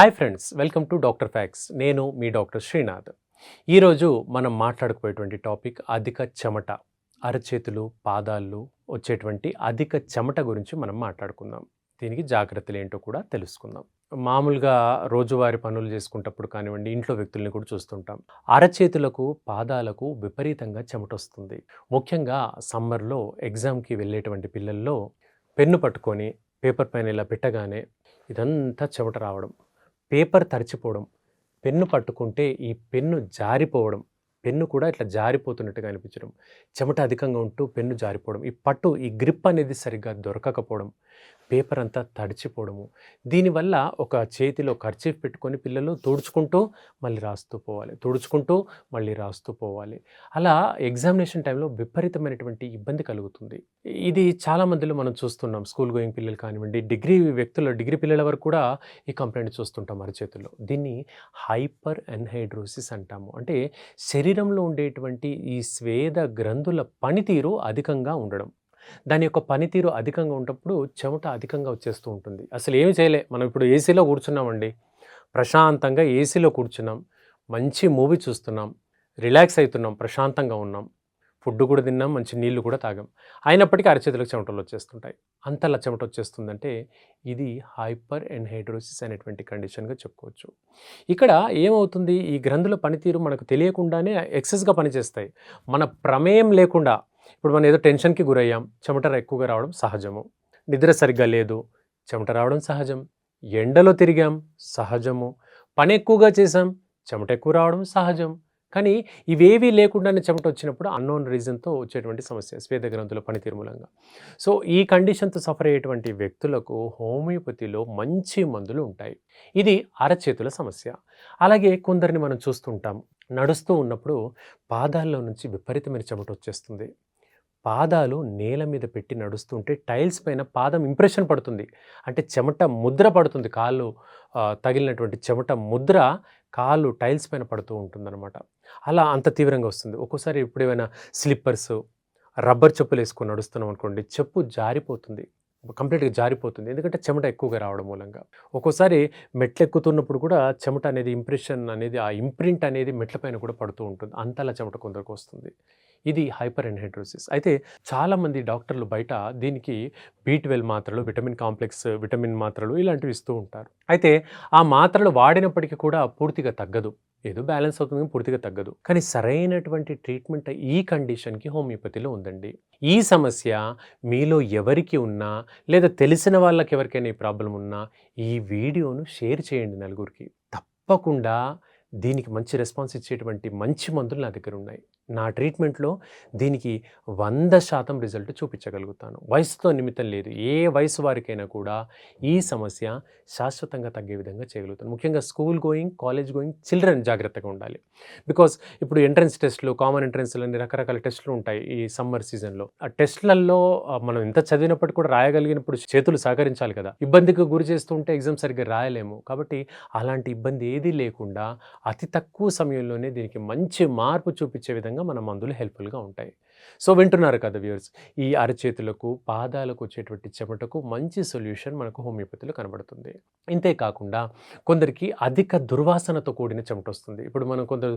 Hi friends welcome to doctor facts నేను మీ doctor Srinath ఈరోజు మనం మాట్లాడుకునేటువంటి టాపిక్ అధిక చెమట అరచేతులు పాదాలు వచ్చేటువంటి అధిక చెమట గురించి మనం మాట్లాడుకుందాం. దీనికి జాగ్రత్తలు ఏంటో కూడా తెలుసుకుందాం. మామూలుగా రోజువారి పనులు చేసుకుంటప్పుడు కానివ్వండి ఇంట్లో వ్యక్తుల్ని కూడా చూస్తుంటాం. అరచేతులకు పాదాలకు విపరీతంగా చెమట వస్తుంది. ముఖ్యంగా సమ్మర్లో ఎగ్జామ్కి వెళ్ళేటువంటి పిల్లల్లో పెన్ను పట్టుకొని పేపర్ పైన ఇలా పెట్టగానే ఇదంతా చెమట రావడం. పేపర్ తడిచిపోవడం పెన్ను పట్టుకుంటే ఈ పెన్ను జారిపోవడం పెన్ను కూడా ఇట్లా జారిపోతున్నట్టుగా అనిపించడం చెమట అధికంగా ఉంటూ పెన్ను జారిపోవడం ఈ పట్టు ఈ గ్రిప్ అనేది సరిగ్గా దొరకకపోవడం పేపర్ అంతా తడిచిపోవడము దీనివల్ల ఒక చేతిలో ఖర్చీఫ్ పెట్టుకొని పిల్లలు తుడుచుకుంటూ మళ్ళీ రాస్తూ పోవాలి తుడుచుకుంటూ మళ్ళీ రాస్తూ పోవాలి. అలా ఎగ్జామినేషన్ టైంలో విపరీతమైనటువంటి ఇబ్బంది కలుగుతుంది. ఇది చాలా మందిలో మనం చూస్తున్నాం స్కూల్ గోయింగ్ పిల్లలు కానివ్వండి డిగ్రీ వ్యక్తులు డిగ్రీ పిల్లల వరకు కూడా ఈ కంప్లైంట్ చూస్తుంటాం అరచేతుల్లో. దీన్ని హైపర్ ఎన్హైడ్రోసిస్ అంటాము. అంటే శరీరంలో ఉండేటువంటి ఈ స్వేద గ్రంథుల పనితీరు అధికంగా ఉండడం. దాని యొక్క పనితీరు అధికంగా ఉన్నప్పుడు చెమట అధికంగా వచ్చేస్తూ ఉంటుంది. అసలు ఏమి చేయలే. మనం ఇప్పుడు ఏసీలో కూర్చున్నామండి. ప్రశాంతంగా ఏసీలో కూర్చున్నాం. మంచి మూవీ చూస్తున్నాం. రిలాక్స్ అవుతున్నాం. ప్రశాంతంగా ఉన్నాం. ఫుడ్ కూడా తిన్నాం మంచి నీళ్ళు కూడా తాగాం. అయినప్పటికీ అరచేతులకు చెమటలు వచ్చేస్తుంటాయి. అంతలా చెమట వచ్చేస్తుందంటే ఇది హైపర్ ఎన్హైడ్రోసిస్ అనేటువంటి కండిషన్గా చెప్పుకోవచ్చు. ఇక్కడ ఏమవుతుంది? ఈ గ్రంథుల పనితీరు మనకు తెలియకుండానే ఎక్సెస్గా పనిచేస్తాయి. మన ప్రమేయం లేకుండా ఇప్పుడు మనం ఏదో టెన్షన్కి గురయ్యాం చెమట ఎక్కువగా రావడం సహజము. నిద్ర సరిగ్గా లేదు చెమట రావడం సహజం. ఎండలో తిరిగాం సహజము. పని ఎక్కువగా చేసాం చెమట ఎక్కువ రావడం సహజం. కానీ ఇవేవీ లేకుండానే చెమట వచ్చినప్పుడు అన్నోన్ రీజన్తో వచ్చేటువంటి సమస్య స్వేద గ్రంథుల పనితీరు మూలంగా సో ఈ కండిషన్తో సఫర్ అయ్యేటువంటి వ్యక్తులకు హోమియోపతిలో మంచి మందులు ఉంటాయి. ఇది అరచేతుల సమస్య. అలాగే కొందరిని మనం చూస్తుంటాం. నడుస్తూ ఉన్నప్పుడు పాదాల్లో నుంచి విపరీతమైన చెమట వచ్చేస్తుంది. పాదాలు నేల మీద పెట్టి నడుస్తుంటే టైల్స్ పైన పాదం ఇంప్రెషన్ పడుతుంది. అంటే చెమట ముద్ర పడుతుంది. కాళ్ళు తగిలినటువంటి చెమట ముద్ర కాళ్ళు టైల్స్ పైన పడుతూ ఉంటుందన్నమాట. అలా అంత తీవ్రంగా వస్తుంది. ఒక్కోసారి ఇప్పుడు ఏమైనా స్లిప్పర్స్ రబ్బర్ చెప్పులు వేసుకొని నడుస్తున్నాం అనుకోండి చెప్పు జారిపోతుంది. కంప్లీట్గా జారిపోతుంది. ఎందుకంటే చెమట ఎక్కువగా రావడం మూలంగా. ఒక్కోసారి మెట్లు ఎక్కుతున్నప్పుడు కూడా చెమట అనేది ఇంప్రెషన్ అనేది ఆ ఇంప్రింట్ అనేది మెట్ల పైన కూడా పడుతూ ఉంటుంది. అంతలా చెమట కొందరికి వస్తుంది. ఇది హైపర్ ఎన్హైడ్రోసిస్ అయితే చాలామంది డాక్టర్లు బయట దీనికి బీ ట్వెల్వ్ మాత్రలు విటమిన్ కాంప్లెక్స్ విటమిన్ మాత్రలు ఇలాంటివి ఇస్తూ ఉంటారు. అయితే ఆ మాత్రలు వాడినప్పటికీ కూడా పూర్తిగా తగ్గదు. ఏదో బ్యాలెన్స్ అవుతుంది పూర్తిగా తగ్గదు. కానీ సరైనటువంటి ట్రీట్మెంట్ ఈ కండిషన్కి హోమియోపతిలో ఉందండి. ఈ సమస్య మీలో ఎవరికి ఉన్నా లేదా తెలిసిన వాళ్ళకి ఎవరికైనా ఈ ప్రాబ్లం ఉన్నా ఈ వీడియోను షేర్ చేయండి నలుగురికి. తప్పకుండా దీనికి మంచి రెస్పాన్స్ ఇచ్చేటువంటి మంచి మందులు నా దగ్గర ఉన్నాయి. నా ట్రీట్మెంట్లో దీనికి వంద శాతం రిజల్ట్ చూపించగలుగుతాను. వయసుతో నిమిత్తం లేదు. ఏ వయసు వారికైనా కూడా ఈ సమస్య శాశ్వతంగా తగ్గే విధంగా చేయగలుగుతాను. ముఖ్యంగా school going college going children జాగ్రత్తగా ఉండాలి. బికాస్ ఇప్పుడు ఎంట్రన్స్ టెస్ట్లు కామన్ ఎంట్రన్స్లు అన్ని రకరకాల టెస్ట్లు ఉంటాయి ఈ సమ్మర్ సీజన్లో. ఆ టెస్ట్లలో మనం ఎంత చదివినప్పటికీ కూడా రాయగలిగినప్పుడు చేతులు సహకరించాలి కదా. ఇబ్బందికి గురి చేస్తుంటే ఎగ్జామ్ సరిగ్గా రాయలేము. కాబట్టి అలాంటి ఇబ్బంది ఏదీ లేకుండా అతి తక్కువ సమయంలోనే దీనికి మంచి మార్పు చూపించే విధంగా మన మందులు హెల్ప్ఫుల్గా ఉంటాయి. సో వింటున్నారు కదా వ్యూర్స్ ఈ అరచేతులకు పాదాలకు వచ్చేటువంటి చెమటకు మంచి సొల్యూషన్ మనకు హోమియోపతిలో కనబడుతుంది. ఇంతే కాకుండా కొందరికి అధిక దుర్వాసనతో కూడిన చెమట వస్తుంది. ఇప్పుడు మనం కొందరు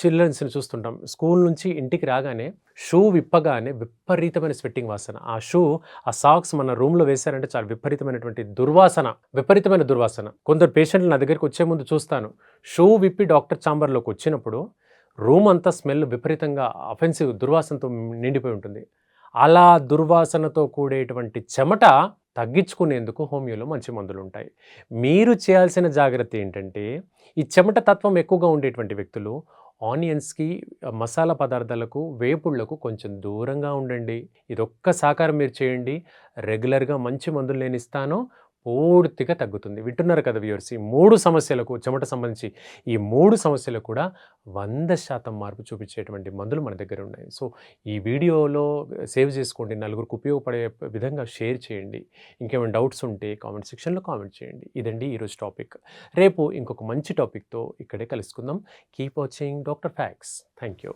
చిల్డ్రన్స్ని చూస్తుంటాం. స్కూల్ నుంచి ఇంటికి రాగానే షూ విప్పగానే విపరీతమైన స్వెట్టింగ్ వాసన. ఆ షూ ఆ సాక్స్ మన రూమ్లో వేశారంటే చాలా విపరీతమైనటువంటి దుర్వాసన విపరీతమైన దుర్వాసన. కొందరు పేషెంట్లు నా దగ్గరికి వచ్చే ముందు చూస్తాను. షూ విప్పి డాక్టర్ ఛాంబర్లోకి వచ్చినప్పుడు రూమ్ అంతా స్మెల్ విపరీతంగా అఫెన్సివ్ దుర్వాసనతో నిండిపోయి ఉంటుంది. అలా దుర్వాసనతో కూడేటువంటి చెమట తగ్గించుకునేందుకు హోమియోలో మంచి మందులు ఉంటాయి. మీరు చేయాల్సిన జాగ్రత్త ఏంటంటే ఈ చెమట తత్వం ఎక్కువగా ఉండేటువంటి వ్యక్తులు ఆనియన్స్కి మసాలా పదార్థాలకు వేపుళ్ళకు కొంచెం దూరంగా ఉండండి. ఇది ఒక్క సాకారం మీరు చేయండి. రెగ్యులర్గా మంచి మందులు నేను ఇస్తాను. పూర్తిగా తగ్గుతుంది. వింటున్నారు కదా వ్యూవర్స్ ఈ మూడు సమస్యలకు చెమట సంబంధించి ఈ మూడు సమస్యలకు కూడా వంద శాతం మార్పు చూపించేటువంటి మందులు మన దగ్గర ఉన్నాయి. సో ఈ వీడియోలో సేవ్ చేసుకోండి నలుగురికి ఉపయోగపడే విధంగా షేర్ చేయండి. ఇంకేమైనా డౌట్స్ ఉంటే కామెంట్ సెక్షన్లో కామెంట్ చేయండి. ఇదండి ఈరోజు టాపిక్. రేపు ఇంకొక మంచి టాపిక్తో ఇక్కడే కలుసుకుందాం. Keep watching doctor facts. Thank you